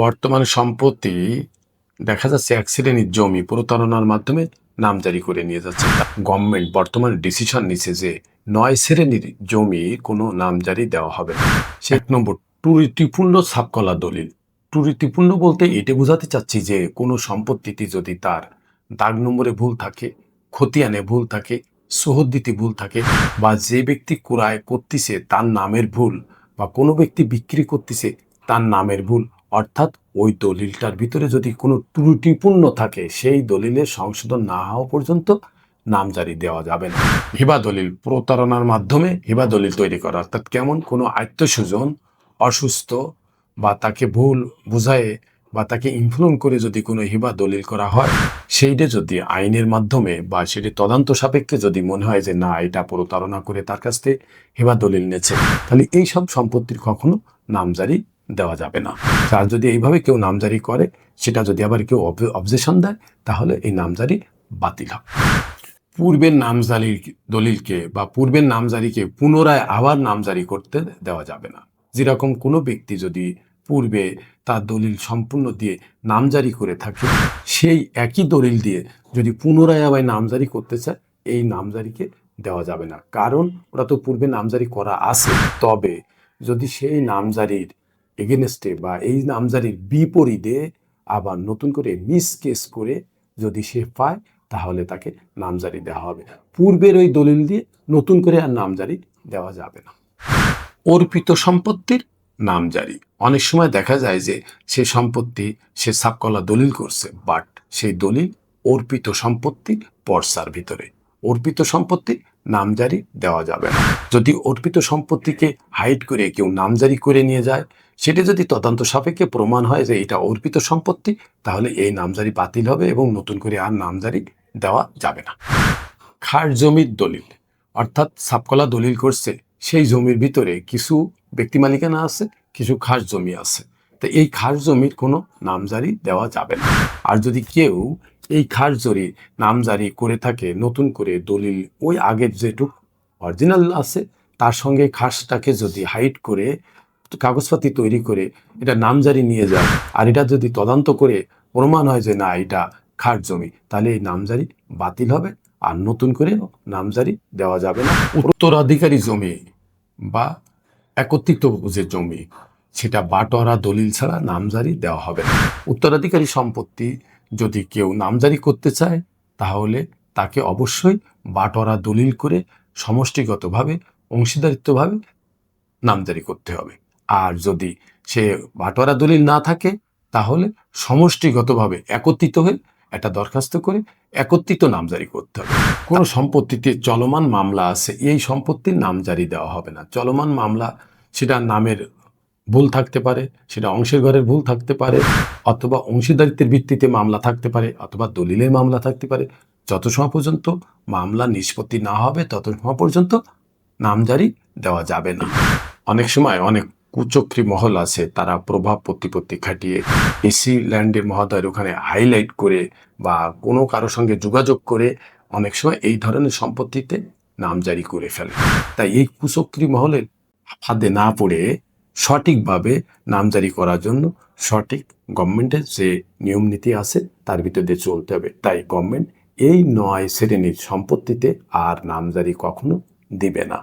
বর্তমানে সম্পত্তি দেখা যাচ্ছে শ্রেণির জমি প্রতারণার মাধ্যমে নামজারি করে নিয়ে যাচ্ছে। গভর্নমেন্ট বর্তমানে ডিসিশন নিছে যে নয় শ্রেণির জমি কোনো নামজারি দেওয়া হবে না। এক নম্বর টুরিটিপূর্ণ সাবকলা দলিল। টুরিটিপূর্ণ বলতে এটা বোঝাতে চাচ্ছি যে কোনো সম্পত্তিতে যদি তার দাগ নম্বরে ভুল থাকে, খতিয়ানে ভুল থাকে, সহদ্দিতে ভুল থাকে বা যে ব্যক্তি ক্রয় করতেছে তার নামের ভুল বা কোনো ব্যক্তি বিক্রি করতেছে তার নামের ভুল অর্থাৎ ওই দলিলটার ভিতরে যদি কোনো ত্রুটিপূর্ণ থাকে, সেই দলিলের সংশোধন না হওয়া পর্যন্ত নামজারি দেওয়া যাবে না। হিবা দলিল প্রতারণার মাধ্যমে হিবা দলিল তৈরি করা, অর্থাৎ কেমন কোনো আত্মস্বজন অসুস্থ বা তাকে ভুল বুঝায়ে বা তাকে ইনফ্লুয়েন্স করে যদি কোনো হিবা দলিল করা হয়, সেইটা যদি আইনের মাধ্যমে বা সেটি তদন্ত সাপেক্ষে যদি মনে হয় যে না, এটা প্রতারণা করে তার কাছ থেকে হিবা দলিল নেছে তাহলে এই সব সম্পত্তির কখনো নামজারি দেওয়া যাবে না। আর যদি এইভাবে কেউ নামজারি করে, সেটা যদি আবার কেউ অবজেশন দেয়, তাহলে এই নামজারি বাতিল হবে। পূর্বের নামজারির দলিলকে বা পূর্বের নামজারিকে পুনরায় আবার নামজারি করতে দেওয়া যাবে না। যেরকম কোনো ব্যক্তি যদি পূর্বে তার দলিল সম্পূর্ণ দিয়ে নামজারি করে থাকে, সেই একই দলিল দিয়ে যদি পুনরায় আবার নামজারি করতে চায়, এই নামজারিকে দেওয়া যাবে না। কারণ ওরা তো পূর্বে নামজারি করা আছে। তবে যদি সেই নামজারির এগেনস্টে বা এই নামজারির বিপরীতে আবার নতুন করে মিস কেস করে যদি সে পায়, তাহলে তাকে নামজারি দেওয়া হবে। পূর্বের ওই দলিল দিয়ে নতুন করে আর নামজারি দেওয়া যাবে না। অর্পিত সম্পত্তির নামজারি। অনেক সময় দেখা যায় যে সে সম্পত্তি সে সাবকলা দলিল করছে বাট সেই দলিল অর্পিত সম্পত্তি পর্সার ভিতরে। অর্পিত সম্পত্তি নামজারি দেওয়া যাবে না। যদি অর্পিত সম্পত্তিকে হাইড করে কেউ নামজারি করে নিয়ে যায়, সেটা যদি তদন্ত সাপেক্ষে প্রমাণ হয় যে এটা অর্পিত সম্পত্তি, তাহলে এই নামজারি বাতিল হবে এবং নতুন করে আর নামজারি দেওয়া যাবে না। খাস জমির দলিল, অর্থাৎ সাপকলা দলিল করছে, সেই জমির ভিতরে কিছু ব্যক্তি মালিকানা আছে, কিছু খাস জমি আছে। তো এই খাস জমির কোনো নামজারি দেওয়া যাবে না। আর যদি কেউ এই খাস জরি নামজারি করে থাকে, নতুন করে দলিল ওই আগের যেটুক অরিজিনাল আছে, তার সঙ্গে খাসটাকে যদি হাইট করে, কাগজপাতি তৈরি করে এটা নামজারি নিয়ে যায়। আর এটা যদি তদন্ত করে প্রমাণ হয় যে না, এটা খাস জমি, তাহলে এই নামজারি বাতিল হবে আর নতুন করে নামজারি দেওয়া যাবে না। উত্তরাধিকারী জমি বা একত্রিত যে জমি, সেটা বাটোয়ারা দলিল ছাড়া নামজারি দেওয়া হবে না। উত্তরাধিকারী সম্পত্তি যদি কেউ নামজারি করতে চায়, তাহলে তাকে অবশ্যই বাটরা দলিল করে সমষ্টিগতভাবে, অংশীদারিত্বভাবে নামজারি করতে হবে। আর যদি সে বাটোয়ারা দলিল না থাকে, তাহলে সমষ্টিগতভাবে একত্রিত হয়ে একটা দরখাস্ত করে একত্রিত নামজারি করতে হবে। কোনো সম্পত্তিতে চলমান মামলা আছে, এই সম্পত্তির নামজারি দেওয়া হবে না। চলমান মামলা, সেটা নামের ভুল থাকতে পারে, সেটা অংশের ঘরের ভুল থাকতে পারে, অথবা অংশীদারিত্বের ভিত্তিতে মামলা থাকতে পারে, অথবা দলিলের মামলা থাকতে পারে। যত সময় পর্যন্ত মামলা নিষ্পত্তি না হবে, তত সময় পর্যন্ত নামজারি দেওয়া যাবে না। অনেক সময় অনেক কুচক্রী মহল আছে, তারা প্রভাব প্রতিপত্তি খাটিয়ে এসি ল্যান্ডের মহোদয়ের ওখানে হাইলাইট করে বা কোনো কারোর সঙ্গে যোগাযোগ করে অনেক সময় এই ধরনের সম্পত্তিতে নামজারি করে ফেলে। তাই এই কুচক্রী মহলের ফাঁদে না পড়ে সঠিকভাবে নামজারি করার জন্য সঠিক গভর্নমেন্টের যে নিয়ম নীতি আছে, তার ভিতর দিয়ে চলতে হবে। তাই গভর্নমেন্ট এই নয় শ্রেণির সম্পত্তিতে আর নামজারি কখনো দিবে না।